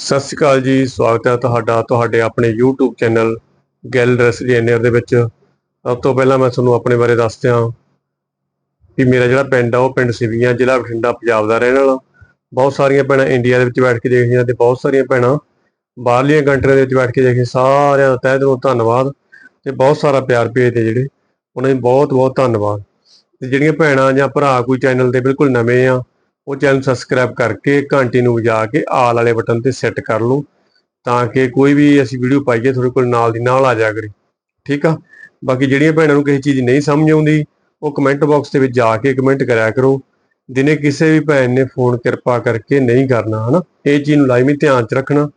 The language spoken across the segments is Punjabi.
ਸਤਿ ਸ਼੍ਰੀ ਅਕਾਲ ਜੀ, ਸਵਾਗਤ ਹੈ ਤੁਹਾਡਾ, ਤੁਹਾਡੇ ਆਪਣੇ YouTube ਚੈਨਲ ਗੈਲ ਰੈਸਡੀਐਨਰ ਦੇ ਵਿੱਚ। ਸਭ ਤੋਂ ਪਹਿਲਾਂ ਮੈਂ ਤੁਹਾਨੂੰ ਆਪਣੇ ਬਾਰੇ ਦੱਸਦਿਆਂ ਕਿ ਮੇਰਾ ਜਿਹੜਾ ਪਿੰਡ ਆ, ਉਹ ਪਿੰਡ ਸਿਵੀਆਂ, ਜ਼ਿਲ੍ਹਾ ਬਠਿੰਡਾ, ਪੰਜਾਬ ਦਾ ਰਹਿਣ ਵਾਲਾ। ਬਹੁਤ ਸਾਰੀਆਂ ਭੈਣਾਂ ਇੰਡੀਆ ਦੇ ਵਿੱਚ ਬੈਠ ਕੇ ਦੇਖਦੀਆਂ ਤੇ ਬਹੁਤ ਸਾਰੀਆਂ ਭੈਣਾਂ ਬਾਹਰਲੀਆਂ ਕੰਟਰੀਆਂ ਦੇ ਵਿੱਚ ਬੈਠ ਕੇ ਦੇਖਦੀਆਂ ਸਾਰਿਆਂ ਦਾ ਤਹਿ ਦਿਲੋਂ ਧੰਨਵਾਦ ਤੇ ਬਹੁਤ ਸਾਰਾ ਪਿਆਰ ਭੇਜਦੇ ਜਿਹੜੇ, ਉਹਨਾਂ ਦੀ ਬਹੁਤ ਬਹੁਤ ਧੰਨਵਾਦ। ਤੇ ਜਿਹੜੀਆਂ ਭੈਣਾਂ ਜਾਂ ਭਰਾ ਕੋਈ ਚੈਨਲ ਦੇ ਬਿਲਕੁਲ ਨਵੇਂ ਆ ਉਹ ਚੈਨਲ ਸਬਸਕ੍ਰਾਈਬ ਕਰਕੇ ਘੰਟੀ ਨੂੰ ਵਜਾ ਕੇ ਆਲ ਵਾਲੇ ਬਟਨ ਤੇ ਸੈੱਟ ਕਰ ਲਓ, ਤਾਂ ਕਿ ਕੋਈ ਵੀ ਅਸੀਂ ਵੀਡੀਓ ਪਾਈਏ, ਤੁਹਾਡੇ ਕੋਲ ਨਾਲ ਦੀ ਨਾਲ ਆ ਜਾ ਕਰੇ। ਠੀਕ ਆ? ਬਾਕੀ ਜਿਹੜੀਆਂ ਭੈਣਾਂ ਨੂੰ ਕਿਸੇ ਚੀਜ਼ ਨਹੀਂ ਸਮਝ ਆਉਂਦੀ, ਉਹ ਕਮੈਂਟ ਬਾਕਸ ਦੇ ਵਿੱਚ ਜਾ ਕੇ ਕਮੈਂਟ ਕਰਿਆ ਕਰੋ। ਦਿਨੇ ਕਿਸੇ ਵੀ ਭੈਣ ਨੇ ਫੋਨ ਕਿਰਪਾ ਕਰਕੇ ਨਹੀਂ ਕਰਨਾ, ਹਨਾ? ਇਹ ਚੀਜ਼ ਨੂੰ ਲਾਜ਼ਮੀ ਧਿਆਨ 'ਚ ਰੱਖਣਾ।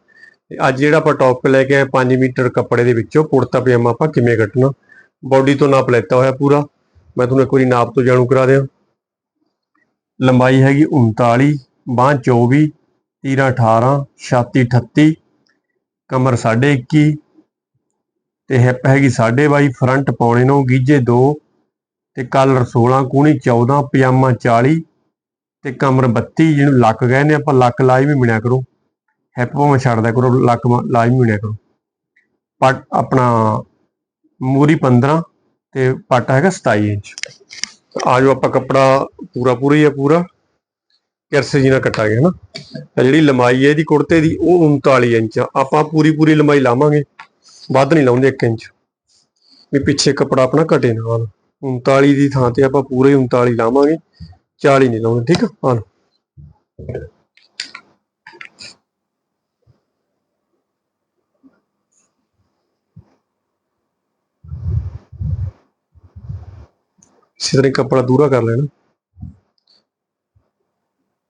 ਅੱਜ ਜਿਹੜਾ ਆਪਾਂ ਟੌਪਿਕ ਲੈ ਕੇ ਆਏ 5 ਮੀਟਰ ਕੱਪੜੇ ਦੇ ਵਿੱਚੋਂ, ਕੁੜਤਾ ਪਜਾਮਾ ਆਪਾਂ ਕਿਵੇਂ ਕੱਟਣਾ? ਬਾਡੀ ਤੋਂ ਨਾਪ ਲੈਤਾ ਹੋਇਆ ਪੂਰਾ। ਮੈਂ ਤੁਹਾਨੂੰ ਇੱਕ ਵਾਰੀ ਨਾਪ ਤੋਂ ਜਾਣੂ ਕਰਾ ਦਿਆਂ। ਲੰਬਾਈ ਹੈਗੀ 39 ਬਾਂਹ 24 ਤੀਰਾ 18 ਛਾਤੀ 38 ਕਮਰ 21.5 ਤੇ ਹਿੱਪ ਹੈਗੀ 22.5 ਫਰੰਟ ਪੌਣੇ ਨੂੰ ਗੀਜੇ 2 ਤੇ ਕਾਲਰ 16 ਕੂਣੀ 14 ਪਜਾਮਾ 40 ਤੇ ਕਮਰ 32 ਜਿਹਨੂੰ ਲੱਕ ਕਹਿੰਦੇ ਆਪਾਂ, ਲੱਕ ਲਾਜ਼ਮੀ ਮਿਣਿਆ ਕਰੋ। ਹਿੱਪ ਭਾਵੇਂ ਛੱਡਦਾ ਕਰੋ, ਲੱਕ ਮ- ਲਾਜ਼ਮੀ ਮਿਣਿਆ ਕਰੋ। ਪੱਟ ਆਪਣਾ ਮੂਰੀ 15 ਤੇ ਪੱਟ ਹੈਗਾ 27 ਇੰਚ। ਆਜੋ ਆਪਾਂ ਕੱਪੜਾ ਪੂਰਾ ਪੂਰਾ ਹੀ ਆ ਪੂਰਾ। ਕਿਰਸੇ ਜੀ ਨਾਲ ਕੱਟਾਂਗੇ ਹਨਾ ਜਿਹੜੀ ਲੰਬਾਈ ਹੈ ਇਹਦੀ ਕੁੜਤੇ ਦੀ, ਉਹ 39 ਇੰਚ ਆ। ਆਪਾਂ ਪੂਰੀ ਪੂਰੀ ਲੰਬਾਈ ਲਾਵਾਂਗੇ। ਵੱਧ ਨਹੀਂ ਲਾਉਂਦੇ 1 ਇੰਚ। ਵੀ ਪਿੱਛੇ ਕੱਪੜਾ ਆਪਣਾ ਘਟੇ ਨਾਲ 39 ਦੀ ਥਾਂ ਤੇ ਆਪਾਂ ਪੂਰੇ 39 ਲਾਵਾਂਗੇ। 40 ਨਹੀਂ ਲਾਉਂਦੇ, ਠੀਕ ਆ? ਹਾਂ ਇਸੇ ਤਰ੍ਹਾਂ ਕੱਪੜਾ ਦੂਰਾ ਕਰ ਲੈਣਾ।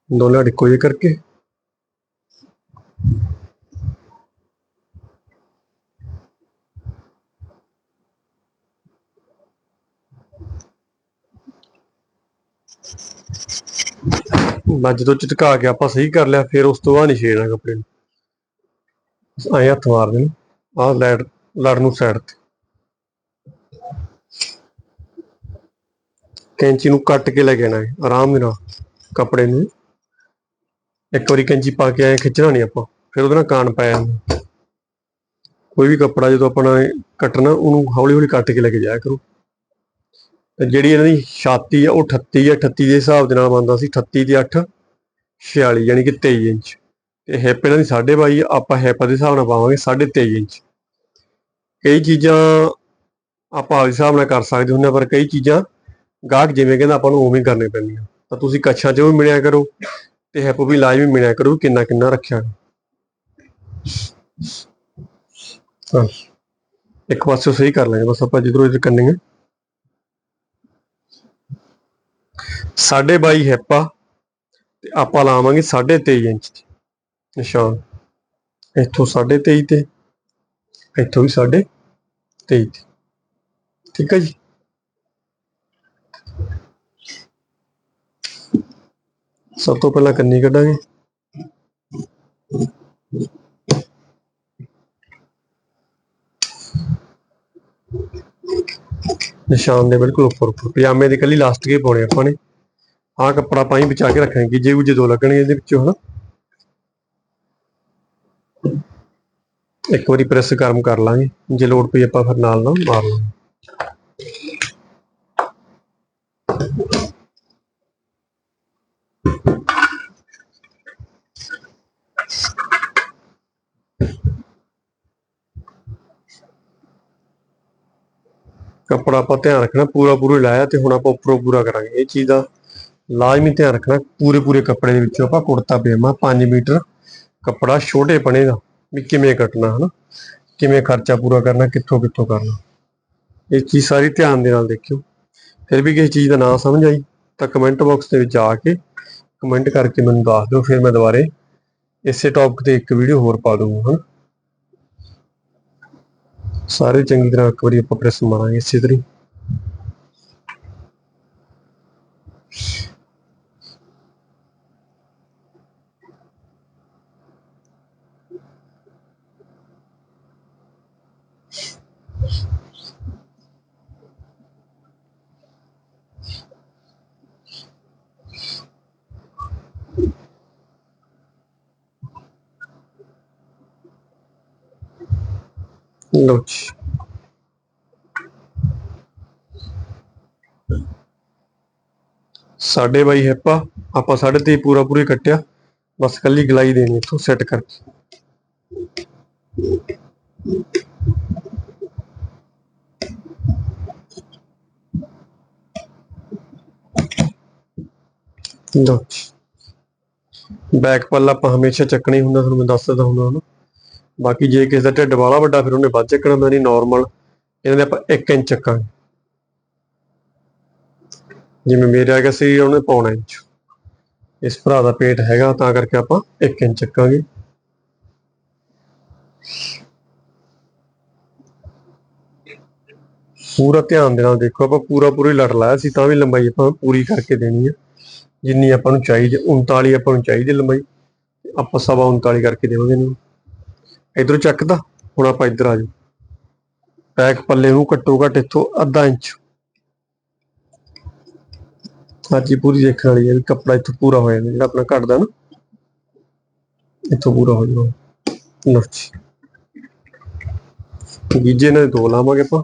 ਦੋਨਾਂ ਇੱਕੋ ਜਿਹੇ ਕਰਕੇ। ਬਸ ਜਦੋਂ ਚਟਕਾ ਕੇ ਆਪਾਂ ਸਹੀ ਕਰ ਲਿਆ, ਫਿਰ ਉਸ ਤੋਂ ਬਾਅਦ ਨਹੀਂ ਛੇੜਨਾ ਕੱਪੜੇ ਨੂੰ। ਐਂ ਹੱਥ ਮਾਰ ਦੇਣਾ। ਆਹ ਲੈਟ ਲੜ ਨੂੰ ਸਾਈਡ ਤੇ। ਕੈਂਚੀ ਨੂੰ ਕੱਟ ਕੇ ਲੈ ਕੇ ਆਣਾ ਹੈ, ਆਰਾਮ ਦੇ ਨਾਲ ਕੱਪੜੇ ਨੂੰ। ਇੱਕ ਵਾਰੀ ਕੈਂਚੀ ਪਾ ਕੇ ਆਏ ਖਿੱਚਣਾ ਨਹੀਂ ਆਪਾਂ, ਫਿਰ ਉਹਦੇ ਨਾਲ ਕਾਣ ਪਾਇਆ ਜਾਂਦਾ। ਕੋਈ ਵੀ ਕੱਪੜਾ ਜਦੋਂ ਆਪਣਾ ਕੱਟਣਾ, ਉਹਨੂੰ ਹੌਲੀ ਹੌਲੀ ਕੱਟ ਕੇ ਲੈ ਕੇ ਜਾਇਆ ਕਰੋ। ਤੇ ਜਿਹੜੀ ਇਹਨਾਂ ਦੀ ਛਾਤੀ ਆ, ਉਹ 38 ਆ 38 ਦੇ ਹਿਸਾਬ ਦੇ ਨਾਲ ਬਣਦਾ ਸੀ 38 ਤੇ 8 46 ਯਾਨੀ ਕਿ 23 ਇੰਚ। ਤੇ ਹਿੱਪ ਇਹਨਾਂ ਦੀ 22.5 ਆ, ਆਪਾਂ ਹਿੱਪ ਦੇ ਹਿਸਾਬ ਨਾਲ ਪਾਵਾਂਗੇ 23.5 ਇੰਚ। ਕਈ ਚੀਜ਼ਾਂ ਆਪਾਂ ਆਪਦੇ ਹਿਸਾਬ ਨਾਲ ਕਰ ਸਕਦੇ ਹੁੰਦੇ ਹਾਂ, ਪਰ ਕਈ ਚੀਜ਼ਾਂ ਗਾਹਕ ਜਿਵੇਂ ਕਹਿੰਦਾ ਆਪਾਂ ਨੂੰ ਉਵੇਂ ਹੀ ਕਰਨੇ ਪੈਂਦੀਆਂ ਤਾਂ ਤੁਸੀਂ ਕੱਛਾਂ 'ਚ ਵੀ ਮਿਲਿਆ ਕਰੋ ਤੇ ਹੈਪ ਵੀ ਲਾਜ਼ਮੀ ਮਿਲਿਆ ਕਰੋ ਵੀ ਕਿੰਨਾ ਕਿੰਨਾ ਰੱਖਿਆ। ਹਾਂ ਇੱਕ ਪਾਸੇ ਸਹੀ ਕਰ ਲਾਂਗੇ, ਬਸ ਆਪਾਂ ਜਿੱਧਰੋਂ ਇੱਧਰ ਕਰਨੀ ਹੈ ਸਾਢੇ 22 ਹੈਪਾ ਤੇ ਆਪਾਂ ਲਾਵਾਂਗੇ 23.5 ਇੰਚ ਦੀ। ਨਿਸ਼ਾਨ। ਇੱਥੋਂ 23.5 ਤੇ ਇੱਥੋਂ ਵੀ 23.5 ਤੇ। ਠੀਕ ਹੈ ਜੀ? ਸਭ ਤੋਂ ਪਹਿਲਾਂ ਕੰਨੀ ਕੱਢਾਂਗੇ। ਨਿਸ਼ਾਨ ਦੇ ਬਿਲਕੁਲ ਉੱਪਰ ਉੱਪਰ। ਪਜਾਮੇ ਦੀ ਕੱਲੀ ਲਾਸਟ ਹੀ ਪਾਉਣੇ ਆਪਾਂ ਨੇ। ਆਹ ਕੱਪੜਾ ਪਾਈ ਬਚਾ ਕੇ ਰੱਖਾਂਗੇ, ਜੇ ਉਹ ਜਦੋਂ ਲੱਗਣਗੇ ਇਹਦੇ ਵਿੱਚੋਂ, ਹਨਾ। ਇੱਕ ਵਾਰੀ ਪ੍ਰੈਸ ਗਰਮ ਕਰ ਲਾਂਗੇ। ਜੇ ਲੋੜ ਪਈ ਆਪਾਂ ਫਿਰ ਨਾਲ ਨਾਲ ਮਾਰ ਲਾਂਗੇ। ਕੱਪੜਾ ਆਪਾਂ ਧਿਆਨ ਰੱਖਣਾ, ਪੂਰਾ ਪੂਰਾ ਲਾਇਆ ਤੇ ਹੁਣ ਆਪਾਂ ਉੱਪਰੋਂ ਪੂਰਾ ਕਰਾਂਗੇ। ਇਹ ਚੀਜ਼ ਦਾ ਲਾਜ਼ਮੀ ਧਿਆਨ ਰੱਖਣਾ, ਪੂਰੇ ਪੂਰੇ ਕੱਪੜੇ ਦੇ ਵਿੱਚੋਂ ਆਪਾਂ ਕੁੜਤਾ, ਪਜਾਮਾ 5 ਮੀਟਰ ਕੱਪੜਾ ਛੋਟੇ ਪਣੇ ਦਾ ਵੀ ਕਿਵੇਂ ਕੱਟਣਾ, ਹਨਾ? ਕਿਵੇਂ ਖਰਚਾ ਪੂਰਾ ਕਰਨਾ, ਕਿੱਥੋਂ ਕਿੱਥੋਂ ਕਰਨਾ। ਇਹ ਚੀਜ਼ ਸਾਰੀ ਧਿਆਨ ਦੇ ਨਾਲ ਦੇਖਿਓ। ਫਿਰ ਵੀ ਕਿਸੇ ਚੀਜ਼ ਦਾ ਨਾ ਸਮਝ ਆਈ ਤਾਂ ਕਮੈਂਟ ਬਾਕਸ ਦੇ ਵਿੱਚ ਆ ਕੇ ਕਮੈਂਟ ਕਰਕੇ ਮੈਨੂੰ ਦੱਸ ਦਿਓ, ਫਿਰ ਮੈਂ ਦੁਬਾਰੇ ਇਸੇ ਟੌਪਿਕ ਤੇ ਇੱਕ ਵੀਡੀਓ ਹੋਰ ਪਾ ਦੂੰਗਾ ਹਨਾ? ਸਾਰੇ ਚੰਗੀ ਤਰ੍ਹਾਂ ਇੱਕ ਵਾਰੀ ਆਪਾਂ ਪ੍ਰੈਸ ਮਾਰਾਂਗੇ ਇਸੇ ਤਰ੍ਹਾਂ ਹੀ। ਜੀ ਸਾਡੇ ਬਾਈ ਹੈਪਾ, ਆਪਾਂ ਸਾਢੇ ਤੇ ਪੂਰਾ ਪੂਰੀ ਕੱਟਿਆ। ਬਸ ਕੱਲੀ ਗਲਾਈ ਦੇਣੀ ਇੱਥੋਂ ਸੈੱਟ ਕਰਕੇ। ਲਓ ਬੈਕ ਪੱਲਾ ਆਪਾਂ ਹਮੇਸ਼ਾ ਚੱਕਣਾ ਹੁੰਦਾ, ਤੁਹਾਨੂੰ ਮੈਂ ਦੱਸਦਾ ਹੁੰਦਾ ਹਨਾ ਬਾਕੀ ਜੇ ਕਿਸੇ ਦਾ ਢਿੱਡ ਵਾਲਾ ਵੱਡਾ ਫਿਰ ਉਹਨੇ ਵੱਧ ਚੱਕਣਾ, ਮੈਂ ਨਹੀਂ ਨਾਰਮਲ ਇਹਨਾਂ ਦੇ ਆਪਾਂ 1 ਇੰਚ ਚੱਕਾਂਗੇ। ਜਿਵੇਂ ਮੇਰੇ ਹੈਗਾ ਸੀ, ਉਹਨੇ ਪੌਣਾ ਇੰਚ। ਇਸ ਭਰਾ ਦਾ ਪੇਟ ਹੈਗਾ, ਤਾਂ ਕਰਕੇ ਆਪਾਂ 1 ਇੰਚ ਚੱਕਾਂਗੇ। ਪੂਰਾ ਧਿਆਨ ਦੇ ਨਾਲ ਦੇਖੋ, ਆਪਾਂ ਪੂਰਾ ਪੂਰੀ ਲੜ ਲਾਇਆ ਸੀ, ਤਾਂ ਵੀ ਲੰਬਾਈ ਆਪਾਂ ਪੂਰੀ ਕਰਕੇ ਦੇਣੀ ਹੈ ਜਿੰਨੀ ਆਪਾਂ ਨੂੰ ਚਾਹੀਦੀ 39 ਆਪਾਂ ਨੂੰ ਚਾਹੀਦੀ ਲੰਬਾਈ। ਆਪਾਂ ਸਵਾ 39 ਕਰਕੇ ਦੇਵਾਂਗੇ ਇਹਨੂੰ। ਇਧਰੋਂ ਚੱਕਦਾ, ਹੁਣ ਆਪਾਂ ਇੱਧਰ ਆ ਜਾਓ। ਪੈਕ ਪੱਲੇ ਨੂੰ ਘੱਟੋ ਘੱਟ ਇੱਥੋਂ ਅੱਧਾ ਇੰਚ। ਅੱਜ ਪੂਰੀ ਦੇਖਣ ਵਾਲੀ ਹੈ ਵੀ ਕੱਪੜਾ ਇੱਥੋਂ ਪੂਰਾ ਹੋ ਜਾਂਦਾ ਜਿਹੜਾ ਆਪਣਾ ਘਟਦਾ ਨਾ। ਇੱਥੋਂ ਪੂਰਾ ਹੋ ਜਾਊਗਾ। ਲਓ ਜੀ। ਗੀਜੇ ਨਾਲ ਦੋ ਲਾਵਾਂਗੇ ਆਪਾਂ।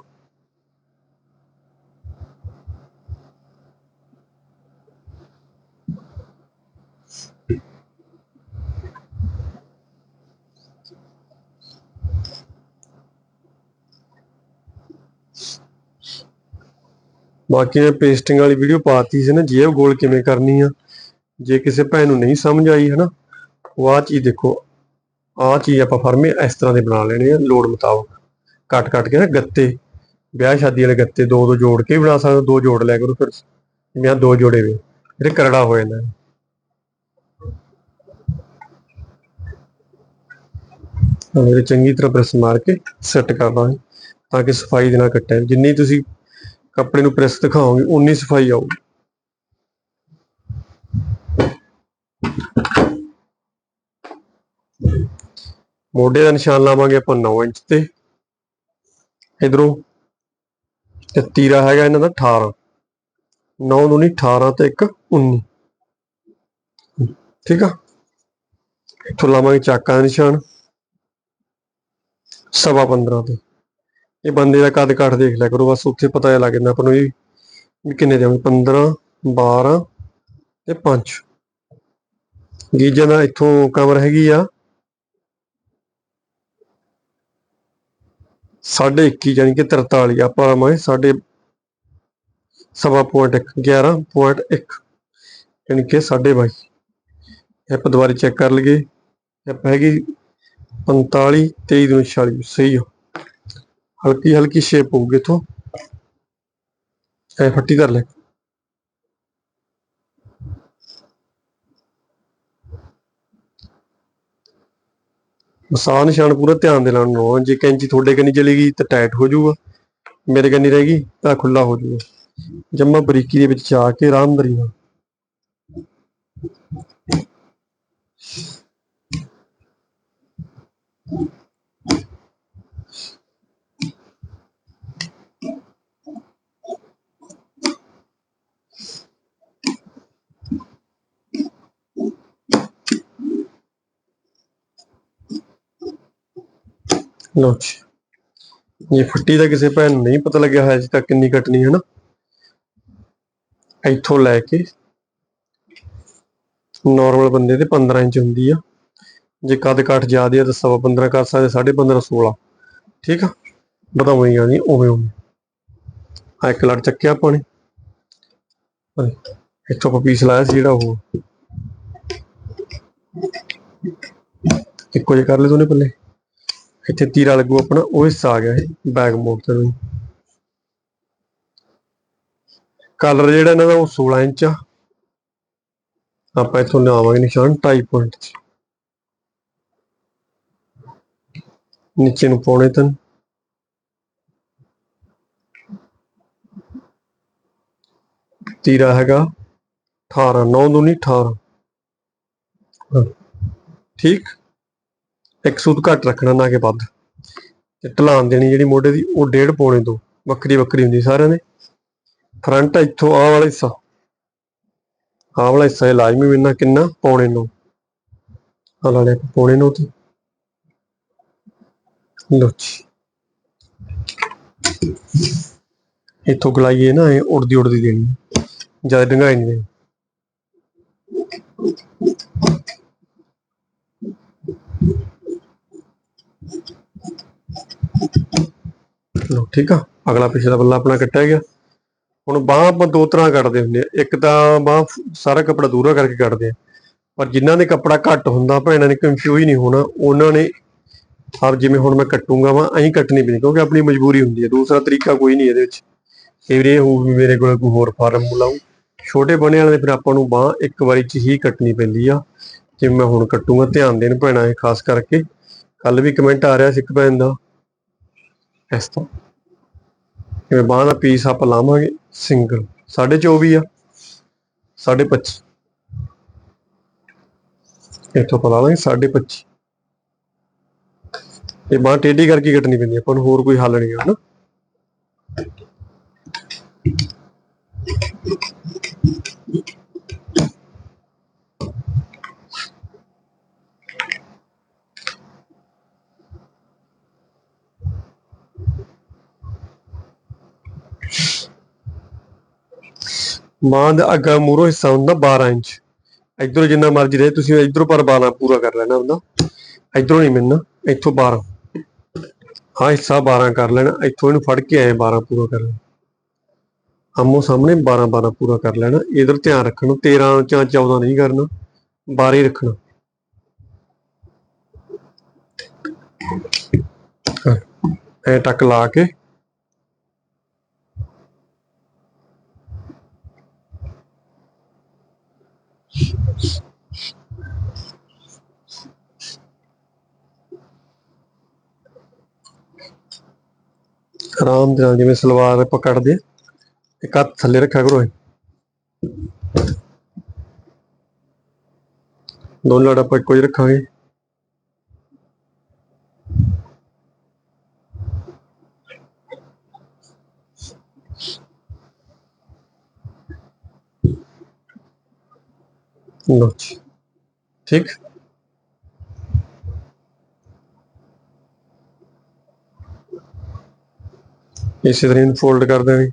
ਬਾਕੀ ਮੈਂ ਪੇਸਟਿੰਗ ਵਾਲੀ ਵੀਡੀਓ ਪਾਤੀ ਸੀ ਨਾ, ਜੇਬ ਗੋਲ ਕਿਵੇਂ ਕਰਨੀ ਆ, ਜੇ ਕਿਸੇ ਭੈਣ ਨੂੰ ਨਹੀਂ ਸਮਝ ਆਈ, ਹਨਾ, ਉਹ ਆ ਚੀਜ਼ ਦੇਖੋ ਆ ਚੀਜ਼ ਆਪਾਂ ਫਰਮੇ, ਇਸ ਤਰ੍ਹਾਂ ਦੇ ਬਣਾ ਲੈਣੇ ਆ, ਲੋੜ ਮੁਤਾਬਕ ਕੱਟ ਕੱਟ ਕੇ ਨਾ ਗੱਤੇ, ਵਿਆਹ ਸ਼ਾਦੀ ਵਾਲੇ ਗੱਤੇ, ਦੋ ਦੋ ਜੋੜ ਕੇ ਬਣਾ ਸਕਦੇ ਦੋ ਜੋੜ ਲਿਆ ਕਰੋ ਫਿਰ, ਜਿਵੇਂ ਆਹ ਦੋ ਜੋੜੇ ਵੇ, ਜਿਹੜੇ ਕਰੜਾ ਹੋ ਜਾਂਦਾ ਹੈ। ਚੰਗੀ ਤਰ੍ਹਾਂ ਪ੍ਰੈਸ ਮਾਰ ਕੇ ਸੈੱਟ ਕਰ ਦਾਂਗੇ ਤਾਂ ਕਿ ਸਫ਼ਾਈ ਦੇ ਨਾਲ ਕੱਟੇ ਜਿੰਨੀ ਤੁਸੀਂ ਕੱਪੜੇ ਨੂੰ ਪ੍ਰੈਸ ਦਿਖਾਓਗੇ ਉਨੀ ਸਫ਼ਾਈ ਆਊਗੀ। ਮੋਢੇ ਦਾ ਨਿਸ਼ਾਨ ਲਾਵਾਂਗੇ ਆਪਾਂ 9 ਇੰਚ ਤੇ। ਇਧਰੋਂ ਤੇ ਤੀਰਾ ਹੈਗਾ ਇਹਨਾਂ ਦਾ 18 9 ਨੂੰ ਨਹੀਂ 18 ਤੇ 1 19 ਠੀਕ ਆ? ਇੱਥੋਂ ਲਾਵਾਂਗੇ ਚਾਕਾਂ ਦਾ ਨਿਸ਼ਾਨ। ਸਵਾ 15 ਤੇ। ਇਹ ਬੰਦੇ ਦਾ ਕੱਦ ਕਾਠ ਦੇਖ ਲਿਆ ਕਰੋ, ਬਸ ਉੱਥੇ ਪਤਾ ਲੱਗ ਜਾਂਦਾ ਆਪਾਂ ਨੂੰ ਵੀ ਕਿੰਨੇ ਦੇ 15 12 ਤੇ 5 ਗੀਜੇ ਦਾ ਇੱਥੋਂ ਕਮਰ ਹੈਗੀ ਆ ਸਾਢੇ 21 ਯਾਨੀ ਕਿ 43 ਆਪਾਂ ਲਾਵਾਂਗੇ ਸਾਢੇ ਸਵਾ ਪੁਆਇੰਟ 1 11 ਪੁਆਇੰਟ 1 ਯਾਨੀ ਕਿ ਸਾਢੇ 22 ਹਿੱਪ ਦੁਬਾਰਾ ਚੈੱਕ ਕਰ ਲਈਏ। ਹਿੱਪ ਹੈਗੀ 45 23 ਨੂੰ 46 ਸਹੀ ਆ। ਹਲਕੀ ਹਲਕੀ ਸ਼ੇਪ ਹੋਊਗੀ ਇਥੋਂ। ਐ ਫੱਟੀ ਕਰ ਲੈ। ਮਸਾਂ ਨਿਸ਼ਾਨ ਪੂਰਾ ਧਿਆਨ ਦੇ ਨਾਲ ਲਾਉਣਾ। ਜੇ ਕੈਂਚੀ ਤੁਹਾਡੇ ਕੰਨੀ ਚਲੀ ਤਾਂ ਟਾਈਟ ਹੋ ਜਾਊਗਾ। ਮੇਰੇ ਕੰਨੀ ਰਹੇਗੀ ਤਾਂ ਖੁੱਲਾ ਹੋ ਜਾਊਗਾ। ਜੰਮਾ ਬਰੀਕੀ ਦੇ ਵਿੱਚ ਜਾ ਕੇ ਆਰਾਮਦਾਰੀ ਨਾਲ ਲਓ ਜੀ। ਇਹ ਫੱਟੀ ਦਾ ਕਿਸੇ ਭੈਣ ਨੂੰ ਨਹੀਂ ਪਤਾ ਲੱਗਿਆ ਹੋਇਆ ਅਜੇ ਤੱਕ ਕਿੰਨੀ ਕੱਟਣੀ ਹੈ ਨਾ। ਇੱਥੋਂ ਲੈ ਕੇ ਨਾਰਮਲ ਬੰਦੇ ਤੇ 15 ਇੰਚ ਹੁੰਦੀ ਆ। ਜੇ ਕੱਦ ਕਾਠ ਜ਼ਿਆਦਾ ਆ ਤਾਂ ਸਵਾ 15 ਕਰ ਸਕਦੇ 15.5 16 ਠੀਕ ਆ? ਬਤਾਉਂਗਾ ਨਹੀਂ ਉਵੇਂ ਉਵੇਂ। ਆ ਇੱਕ ਲੜ ਚੱਕਿਆ ਪਾਣੀ ਇੱਥੋਂ ਆਪਾਂ ਪੀਸ ਲਾਇਆ ਸੀ ਜਿਹੜਾ ਉਹ। ਇੱਕੋ ਜਿਹਾ ਕਰ ਲਏ ਦੋਨੇ ਪੱਲੇ। ਇੱਥੇ ਤੀਰਾ ਲੱਗੂ ਆਪਣਾ ਉਹ ਹਿੱਸਾ ਆ ਗਿਆ ਇਹ ਬੈਕ ਮੋੜ ਤੇ ਨੂੰ ਕਲਰ ਜਿਹੜਾ ਇਹਨਾਂ ਦਾ ਉਹ 16 ਇੰਚ ਆ। ਆਪਾਂ ਇੱਥੋਂ ਲਿਆਵਾਂਗੇ ਨਿਸ਼ਾਨ 2.5 ਪੁਆਇੰਟ ਨੀਚੇ ਨੂੰ ਪਾਉਣੇ ਤਨ। ਤੀਰਾ ਹੈਗਾ 18 9 ਨੂੰ ਨਹੀਂ 18 ਠੀਕ। ਇੱਕ ਸੂਤ ਘੱਟ ਰੱਖਣਾ ਨਾ ਕਿ ਵੱਧ। ਤੇ ਢਲਾਨ ਦੇਣੀ ਜਿਹੜੀ ਮੋਢੇ ਦੀ, ਉਹ ਡੇਢ ਪੌਣੇ ਤੋਂ ਵੱਖਰੀ ਵੱਖਰੀ ਹੁੰਦੀ ਸਾਰਿਆਂ ਦੇ। ਫਰੰਟ ਇੱਥੋਂ ਆਹ ਵਾਲਾ ਹਿੱਸਾ। ਆਹ ਵਾਲਾ ਹਿੱਸਾ ਇਹ ਲਾਜ਼ਮੀ ਮਿਲਣਾ ਕਿੰਨਾ? ਪੌਣੇ ਨੂੰ। ਆਹ ਲਾ ਲਿਆ ਪੌਣੇ ਨੂੰ ਤੇ। ਲੋ ਜੀ। ਇੱਥੋਂ ਗਲਾਈਏ ਨਾ, ਇਹ ਉੜਦੀ ਉੜਦੀ ਦੇਣੀ। ਜ਼ਿਆਦਾ ਡੰਗਾਈ ਨਹੀਂ ਦੇਣੀ। ਲੋ ਠੀਕ ਆ। ਅਗਲਾ ਪਿਛਲਾ ਬੱਲਾ ਆਪਣਾ ਕੱਟਿਆ ਗਿਆ। ਹੁਣ ਬਾਹ ਆਪਾਂ ਦੋ ਤਰ੍ਹਾਂ ਕੱਟਦੇ ਹੁੰਦੇ ਆ। ਇੱਕ ਤਾਂ ਬਾਹ ਸਾਰਾ ਕੱਪੜਾ ਦੂਰਾ ਕਰਕੇ ਕੱਟਦੇ ਆ। ਪਰ ਜਿਨ੍ਹਾਂ ਦੇ ਕੱਪੜਾ ਘੱਟ ਹੁੰਦਾ ਭੈਣਾਂ ਨੇ ਕੰਫਿਊਜ਼ ਨਹੀਂ ਹੋਣਾ। ਉਹਨਾਂ ਨੇ ਹਰ ਜਿਵੇਂ ਹੁਣ ਮੈਂ ਕੱਟੂੰਗਾ ਵਾ, ਐਂ ਕੱਟਣੀ ਪੈਂਦੀ, ਕਿਉਂਕਿ ਆਪਣੀ ਮਜਬੂਰੀ ਹੁੰਦੀ ਹੈ ਦੂਸਰਾ ਤਰੀਕਾ ਕੋਈ ਨਹੀਂ ਇਹਦੇ ਵਿੱਚ। ਫਿਰ ਇਹ ਹੋਊ ਵੀ ਮੇਰੇ ਕੋਲ ਕੋਈ ਹੋਰ ਫਾਰਮ ਲਾਉ ਛੋਟੇ ਬਣੇ ਵਾਲੇ ਫਿਰ ਆਪਾਂ ਨੂੰ ਬਾਹ ਇੱਕ ਵਾਰੀ ਚ ਹੀ ਕੱਟਣੀ ਪੈਂਦੀ ਆ। ਜਿਵੇਂ ਮੈਂ ਹੁਣ ਕੱਟੂਗਾ, ਧਿਆਨ ਦੇਣ ਭੈਣਾਂ ਇਹ, ਖਾਸ ਕਰਕੇ। ਕੱਲ ਵੀ ਕਮੈਂਟ ਆ ਰਿਹਾ ਸੀ ਇੱਕ ਭੈਣ ਦਾ। ਇਸ ਤੋਂ। ਜਿਵੇਂ ਬਾਹ ਦਾ ਪੀਸ ਆਪਾਂ ਲਾਵਾਂਗੇ ਸਿੰਗਲ 24 ਆ 25 ਇੱਥੋਂ ਪਾ ਲਾਂਗੇ 25 ਇਹ ਬਾਹ ਟੇਢੀ ਕਰਕੇ ਕੱਟਣੀ ਪੈਂਦੀ ਆਪਾਂ ਨੂੰ ਹੋਰ ਕੋਈ ਹੱਲ ਨਹੀਂ ਹੈ ਨਾ ਬਾਂਹ ਦਾ ਅੱਗਾ ਮੂਰੋ ਹਿੱਸਾ ਹੁੰਦਾ 12 ਇੰਚ। ਇਧਰੋਂ ਜਿੰਨਾ ਮਰਜ਼ੀ ਰਹੇ, ਤੁਸੀਂ ਇਧਰੋਂ ਪਰ 12 ਪੂਰਾ ਕਰ ਲੈਣਾ ਹੁੰਦਾ। ਇਧਰੋਂ ਨਹੀਂ ਮਿਲਣਾ, ਇੱਥੋਂ 12 ਹਾਂ ਹਿੱਸਾ 12 ਕਰ ਲੈਣਾ, ਇੱਥੋਂ ਇਹਨੂੰ ਫੜ ਕੇ ਆਏ 12 ਪੂਰਾ ਕਰ ਲੈਣਾ। ਆਮੋ ਸਾਹਮਣੇ 12 12 ਪੂਰਾ ਕਰ ਲੈਣਾ। ਇਧਰ ਧਿਆਨ ਰੱਖਣਾ 13 ਜਾਂ 14 ਨਹੀਂ ਕਰਨਾ 12 ਹੀ ਰੱਖਣਾ। ਐ ਟੱਕ ਲਾ ਕੇ ਆਰਾਮ ਦੇ ਨਾਲ ਜਿਵੇਂ ਸਲਵਾਰ ਆਪਾਂ ਕੱਟਦੇ ਇੱਕ ਹੱਥ ਥੱਲੇ ਰੱਖਿਆ ਕਰੋ ਇਹ ਦੋਨੋਂ ਲੜ ਆਪਾਂ ਇੱਕੋ ਹੀ ਰੱਖਾਂਗੇ ਲੋ ਜੀ ਠੀਕ ਇਸੇ ਤਰ੍ਹਾਂ ਇਹਨੂੰ ਫੋਲਡ ਕਰ ਦੇਣੀ